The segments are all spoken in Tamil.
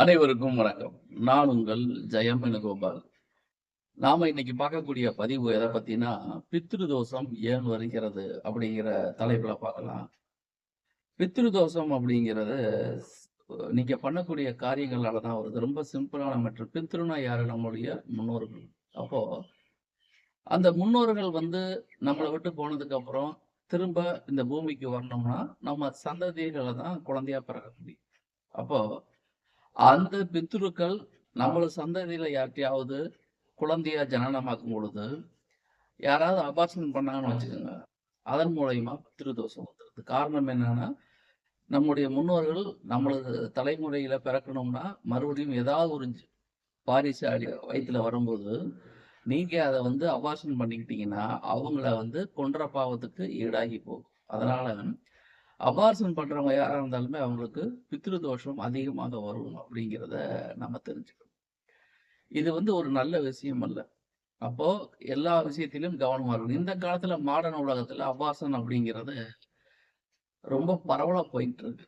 அனைவருக்கும் வணக்கம். நான் உங்கள் ஜெயம் வேணுகோபால் நாம இன்னைக்கு பார்க்கக்கூடிய பதிவு எதை பத்தினா பித்ரு தோஷம் ஏன் வருகிறது அப்படிங்கிற தலைப்புல பார்க்கலாம். பித்ரு தோஷம் அப்படிங்கிறது நீங்க பண்ணக்கூடிய காரியங்களால தான் வருது. ரொம்ப சிம்பிளான மற்றும் பித்ருனா யாரு? நம்மளுடைய முன்னோர்கள். அப்போ அந்த முன்னோர்கள் வந்து நம்மளை விட்டு போனதுக்கு அப்புறம் திரும்ப இந்த பூமிக்கு வரணும்னா நம்ம சந்ததிகளை தான் குழந்தையா பிறக்க முடியும். அப்போ அந்த பித்ருக்கள் நம்மள சந்ததியில் யார்ட்டையாவது குழந்தையா ஜனனமாக்கும் பொழுது யாராவது அபார்ஷன் பண்ணாங்கன்னு வச்சுக்கோங்க அதன் மூலயமா பித்ரு தோஷம் வந்துடுது. காரணம் என்னன்னா நம்முடைய முன்னோர்கள் நம்மளது தலைமுறையில பிறக்கணும்னா மறுபடியும் ஏதாவது ஒரு பாரிசு அடி வயிற்றுல வரும்போது நீங்க அதை வந்து அபார்ஷன் பண்ணிக்கிட்டீங்கன்னா அவங்கள வந்து கொன்ற பாவத்துக்கு ஈடாகி போகும். அதனால அபார்ஷன் பண்ணுறவங்க யாராக இருந்தாலுமே அவங்களுக்கு பித்ரு தோஷம் அதிகமாக வரும் அப்படிங்கிறத நம்ம தெரிஞ்சுக்கணும். இது வந்து ஒரு நல்ல விஷயம் அல்ல. அப்போ எல்லா விஷயத்திலும் கவனமாக இருக்கும் இந்த காலத்துல மாடர்ன் உலகத்துல அபார்ஷன் அப்படிங்கிறது ரொம்ப பரவலாக போயிட்டு இருக்கு.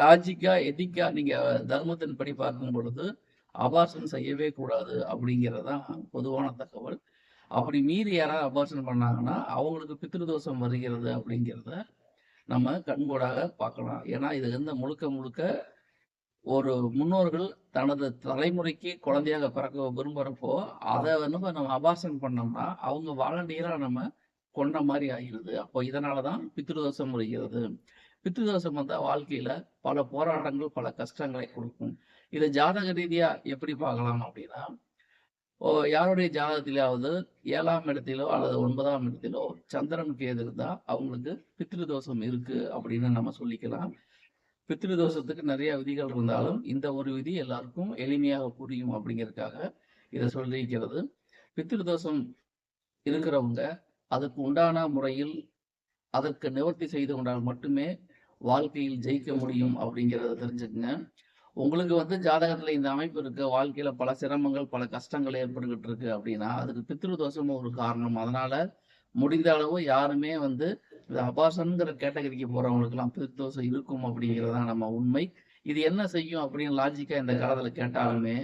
லாஜிக்கா எதிக்கா நீங்க தர்மத்தின் படி பார்க்கும் பொழுது அபார்ஷன் செய்யவே கூடாது அப்படிங்கிறதான் பொதுவான தகவல். அப்படி மீறி யாராவது அபார்ஷன் பண்ணாங்கன்னா அவங்களுக்கு பித்ருதோஷம் வருகிறது அப்படிங்கிறத நம்ம கண்கூடாக பார்க்கலாம். ஏன்னா இது வந்து முழுக்க முழுக்க ஒரு முன்னோர்கள் தனது தலைமுறைக்கு குழந்தையாக பிறக்க விரும்புகிறப்போ அதை வந்து நம்ம அபாசனம் பண்ணோம்னா அவங்க வாலண்டியராக நம்ம கொண்ட மாதிரி ஆகிடுது அப்போ இதனால தான் பித்ருதோஷம் வருகிறது. பித்ருதோஷம் வந்தால் வாழ்க்கையில் பல போராட்டங்கள் பல கஷ்டங்களை கொடுக்கும். இதை ஜாதக ரீதியாக எப்படி பார்க்கலாம் அப்படின்னா யாருடைய ஜாதகத்திலாவது ஏழாம் இடத்திலோ அல்லது ஒன்பதாம் இடத்திலோ சந்திரன் கேது இருந்தால் அவங்களுக்கு பித்ருதோஷம் இருக்கு அப்படின்னு நம்ம சொல்லிக்கலாம். பித்ருதோஷத்துக்கு நிறைய விதிகள் இருந்தாலும் இந்த ஒரு விதி எல்லாருக்கும் எளிமையாக புரியும் அப்படிங்கிறதுக்காக இதை சொல்லியிருக்கிறது. பித்ருதோஷம் இருக்கிறவங்க அதுக்கு உண்டான முறையில் அதற்கு நிவர்த்தி செய்து கொண்டால் மட்டுமே வாழ்க்கையில் ஜெயிக்க முடியும் அப்படிங்கிறத தெரிஞ்சுக்கங்க. உங்களுக்கு வந்து ஜாதகத்துல இந்த அமைப்பு இருக்கு. வாழ்க்கையில பல சிரமங்கள் பல கஷ்டங்கள் ஏற்பட்டுக்கிட்டு இருக்கு அப்படின்னா அதுக்கு பித்ரு தோஷம் ஒரு காரணம். அதனால முடிந்த அளவு யாருமே வந்து இந்த அபாசன்கிற கேட்டகரிக்கு போகிறவங்களுக்குலாம் பித்ரு தோஷம் இருக்கும் தான் நம்ம உண்மை. இது என்ன செய்யும் அப்படின்னு லாஜிக்கா இந்த காலத்துல கேட்டாலுமே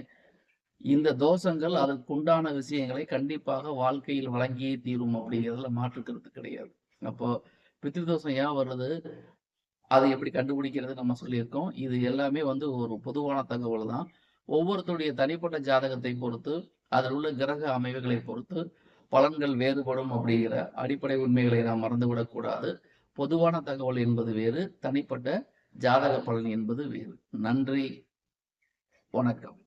இந்த தோஷங்கள் அதற்கு உண்டான விஷயங்களை கண்டிப்பாக வாழ்க்கையில் வழங்கியே தீரும் அப்படிங்கிறதுல மாற்றுக்கிறது கிடையாது. அப்போ பித்ருதோஷம் ஏன் வருது? அதை எப்படி கண்டுபிடிக்கிறது நம்ம சொல்லியிருக்கோம். இது எல்லாமே வந்து ஒரு பொதுவான தகவல் தான். ஒவ்வொருத்தருடைய தனிப்பட்ட ஜாதகத்தை பொறுத்து அதில் உள்ள கிரக அமைவுகளை பொறுத்து பலன்கள் வேறுபடும் அப்படிங்கிற அடிப்படை உண்மைகளை நாம் மறந்துவிடக்கூடாது பொதுவான தகவல் என்பது வேறு தனிப்பட்ட ஜாதக பலன் என்பது வேறு. நன்றி. வணக்கம்.